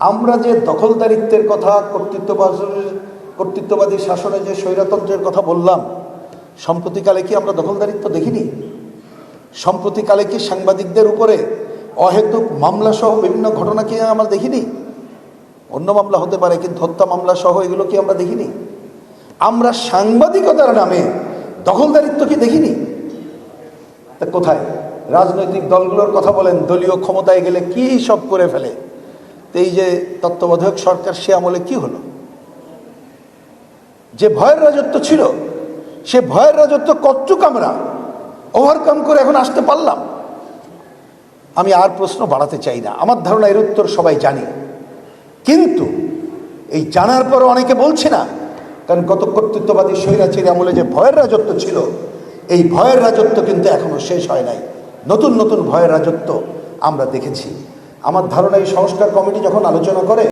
আমরা যে দখলদারিত্বের কথা কর্তৃত্ববাদের কর্তৃত্ববাদী শাসনে যে স্বৈরতন্ত্রের কথা বললাম, সম্প্রতিকালে কি আমরা দখলদারিত্ব দেখিনি? সম্প্রতিকালে কি সাংবাদিকদের উপরে অহেতুক মামলা সহ বিভিন্ন ঘটনা কি আমরা দেখিনি? অন্য মামলা হতে পারে, কিন্তু হত্যা মামলা সহ এগুলো কি আমরা দেখিনি? আমরা সাংবাদিকতার নামে দখলদারিত্ব কি দেখিনি? তা কোথায়? রাজনৈতিক দলগুলোর কথা বলেন, দলীয় ক্ষমতায় গেলে কি সব করে ফেলে? এই যে তত্ত্বাবধায়ক সরকার সে আমলে কি হলো? যে ভয়ের রাজত্ব ছিল, সে ভয়ের রাজত্ব কতটুক আমরা ওভারকাম করে এখন আসতে পারলাম? আমি আর প্রশ্ন বাড়াতে চাই না। আমার ধারণা এর উত্তর সবাই জানি। কিন্তু এই জানার পর অনেকে বলছে না, কারণ কত কর্তৃত্ববাদী স্বৈরাচারী আমলে যে ভয়ের রাজত্ব ছিল, এই ভয়ের রাজত্ব কিন্তু এখনও শেষ হয় নাই। নতুন নতুন ভয়ের রাজত্ব আমরা দেখেছি। আমার ধারণা এই সংস্কার কমিটি যখন আলোচনা করে